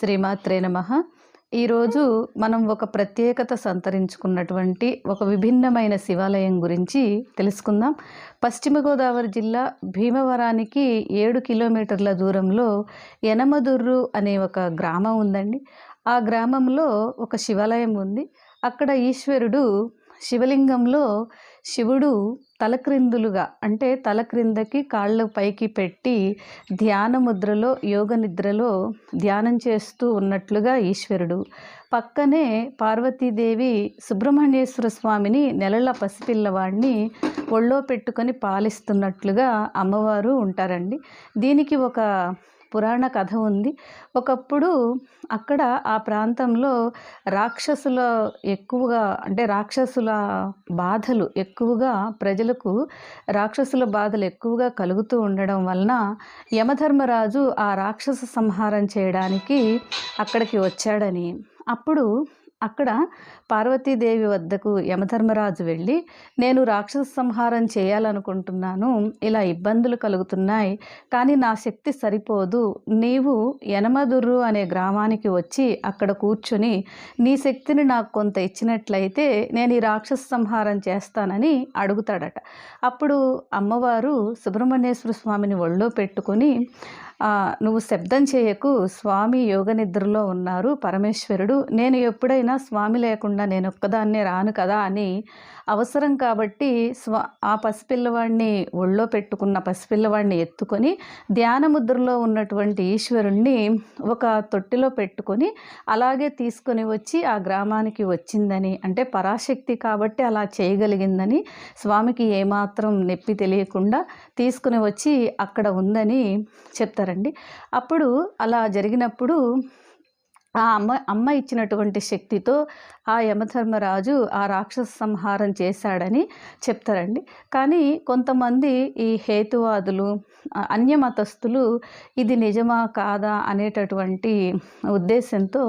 శ్రీమాత్రే నమ. ఈరోజు మనం ఒక ప్రత్యేకత సంతరించుకున్నటువంటి ఒక విభిన్నమైన శివాలయం గురించి తెలుసుకుందాం. పశ్చిమ గోదావరి జిల్లా భీమవరానికి ఏడు కిలోమీటర్ల దూరంలో యనమదుర్రు అనే ఒక గ్రామం ఉందండి. ఆ గ్రామంలో ఒక శివాలయం ఉంది. అక్కడ ఈశ్వరుడు శివలింగంలో శివుడు తలక్రిందులుగా అంటే తల క్రిందకి కాళ్ళు పైకి పెట్టి ధ్యాన ముద్రలో యోగ నిద్రలో ధ్యానం చేస్తూ ఉన్నట్లుగా ఈశ్వరుడు. పక్కనే పార్వతీదేవి సుబ్రహ్మణ్యేశ్వర స్వామిని నెలల పసిపిల్లవాడిని ఒళ్ళో పెట్టుకొని పాలిస్తున్నట్లుగా అమ్మవారు ఉంటారండి. దీనికి ఒక పురాణ కథ ఉంది. ఒకప్పుడు అక్కడ ఆ ప్రాంతంలో రాక్షసుల ఎక్కువగా అంటే రాక్షసుల బాధలు ఎక్కువగా ప్రజలకు రాక్షసుల బాధలు ఎక్కువగా కలుగుతూ ఉండడం వలన యమధర్మరాజు ఆ రాక్షస సంహారం చేయడానికి అక్కడికి వచ్చాడని. అప్పుడు అక్కడ పార్వతీదేవి వద్దకు యమధర్మరాజు వెళ్ళి నేను రాక్షస సంహారం చేయాలనుకుంటున్నాను. ఇలా ఇబ్బందులు కలుగుతున్నాయి. కానీ నా శక్తి సరిపోదు. నీవు యనమదుర్రు అనే గ్రామానికి వచ్చి అక్కడ కూర్చుని నీ శక్తిని నాకు కొంత ఇచ్చినట్లయితే నేను ఈ రాక్షస సంహారం చేస్తానని అడుగుతాడట. అప్పుడు అమ్మవారు సుబ్రహ్మణ్యేశ్వర స్వామిని ఒళ్ళో పెట్టుకొని నువ్వు శబ్దం చేయకు. స్వామి యోగ నిద్రలో ఉన్నారు. పరమేశ్వరుడు నేను ఎప్పుడైనా స్వామి లేకుండా నేను ఒక్కదాన్నే రాను కదా అని అవసరం కాబట్టి స్వ ఆ పసిపిల్లవాడిని ఒళ్ళో పెట్టుకున్న పసిపిల్లవాడిని ఎత్తుకొని ధ్యానముద్రలో ఉన్నటువంటి ఈశ్వరుణ్ణి ఒక తొట్టిలో పెట్టుకొని అలాగే తీసుకొని వచ్చి ఆ గ్రామానికి వచ్చిందని అంటే పరాశక్తి కాబట్టి అలా చేయగలిగిందని స్వామికి ఏమాత్రం నొప్పి తెలియకుండా తీసుకుని వచ్చి అక్కడ ఉందని చెప్తారు. చేస్తారండి. అప్పుడు అలా జరిగినప్పుడు ఆ అమ్మ అమ్మ ఇచ్చినటువంటి శక్తితో ఆ యమధర్మరాజు ఆ రాక్షస సంహారం చేశాడని చెప్తారండి. కానీ కొంతమంది ఈ హేతువాదులు అన్యమతస్థులు ఇది నిజమా కాదా అనేటటువంటి ఉద్దేశంతో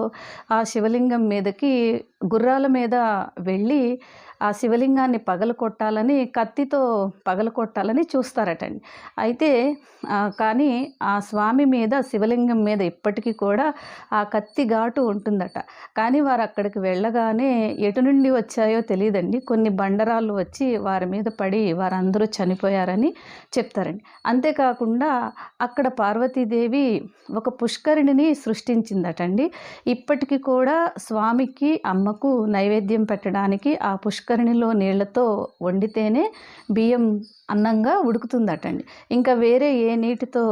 ఆ శివలింగం మీదకి గుర్రాల మీద వెళ్ళి ఆ శివలింగాన్ని పగలు కొట్టాలని కత్తితో పగలు కొట్టాలని చూస్తారటండి. అయితే కానీ ఆ స్వామి మీద శివలింగం మీద ఇప్పటికీ కూడా ఆ కత్తి ఘాటు ఉంటుందట. కానీ వారు అక్కడికి వెళ్ళగానే ఎటు నుండి వచ్చాయో తెలియదండి. కొన్ని బండరాళ్ళు వచ్చి వారి మీద పడి వారందరూ చనిపోయారని చెప్తారండి. అంతేకాకుండా అక్కడ పార్వతీదేవి ఒక పుష్కరిణిని సృష్టించిందటండి. ఇప్పటికీ కూడా స్వామికి అమ్మ అమ్మకు నైవేద్యం పెట్టడానికి ఆ పుష్కరిణిలో నీళ్ళతో వండితేనే బియ్యం అన్నంగా ఉడుకుతుందటండి. ఇంకా వేరే ఏ నీటితో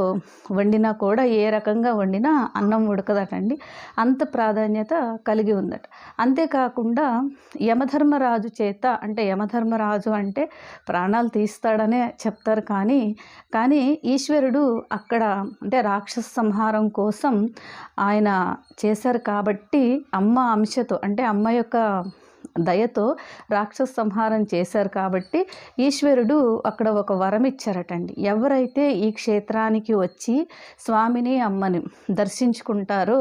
వండినా కూడా ఏ రకంగా వండినా అన్నం ఉడకదటండి. అంత ప్రాధాన్యత కలిగి ఉందట. అంతేకాకుండా యమధర్మరాజు చేత అంటే యమధర్మరాజు అంటే ప్రాణాలు తీస్తాడనే చెప్తారు కానీ కానీ ఈశ్వరుడు అక్కడ అంటే రాక్షస సంహారం కోసం ఆయన చేశారు కాబట్టి అమ్మ అంశతో అంటే అమ్మ అమ్మ యొక్క దయతో రాక్షస సంహారం చేశారు కాబట్టి ఈశ్వరుడు అక్కడ ఒక వరం ఇచ్చారటండి. ఎవరైతే ఈ క్షేత్రానికి వచ్చి స్వామిని అమ్మని దర్శించుకుంటారో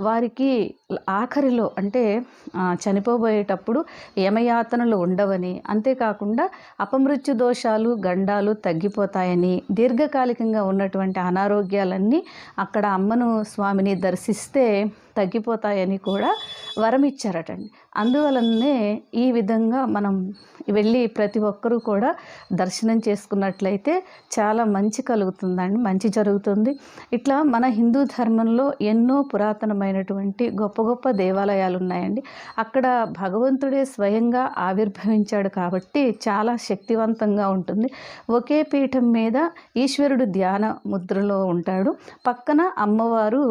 వారికి ఆఖరిలో అంటే చనిపోబోయేటప్పుడు యమయాతనలు ఉండవని అంతేకాకుండా అపమృత్యు దోషాలు గండాలు తగ్గిపోతాయని దీర్ఘకాలికంగా ఉన్నటువంటి అనారోగ్యాలన్నీ అక్కడ అమ్మను స్వామిని దర్శిస్తే తగ్గిపోతాయని కూడా వరం ఇచ్చారటండి అందువలనే ఈ విధంగా మనం వెళ్ళి ప్రతి ఒక్కరూ కూడా దర్శనం చేసుకున్నట్లయితే చాలా మంచి కలుగుతుందండి మంచి జరుగుతుంది. ఇట్లా మన హిందూ ధర్మంలో ఎన్నో పురాతనమైనటువంటి గొప్ప గొప్ప దేవాలయాలు ఉన్నాయండి అక్కడ భగవంతుడే స్వయంగా ఆవిర్భవించాడు కాబట్టి చాలా శక్తివంతంగా ఉంటుంది. ఒకే పీఠం మీద ఈశ్వరుడు ధ్యాన ముద్రలో ఉంటాడు. పక్కన అమ్మవారు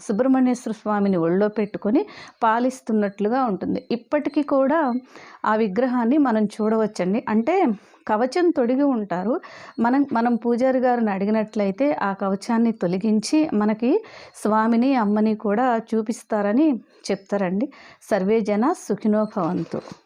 సుబ్రహ్మణ్యేశ్వర స్వామిని ఒళ్ళో పెట్టుకొని పాలిస్తున్నట్లుగా ఉంటుంది. ఇప్పటికీ కూడా ఆ విగ్రహాన్ని మనం చూడవచ్చండి. అంటే కవచం తొడిగి ఉంటారు. మనం మనం పూజారి గారిని అడిగినట్లయితే ఆ కవచాన్ని తొలగించి మనకి స్వామిని అమ్మని కూడా చూపిస్తారని చెప్తారండి. సర్వే జన సుఖినోభవంతు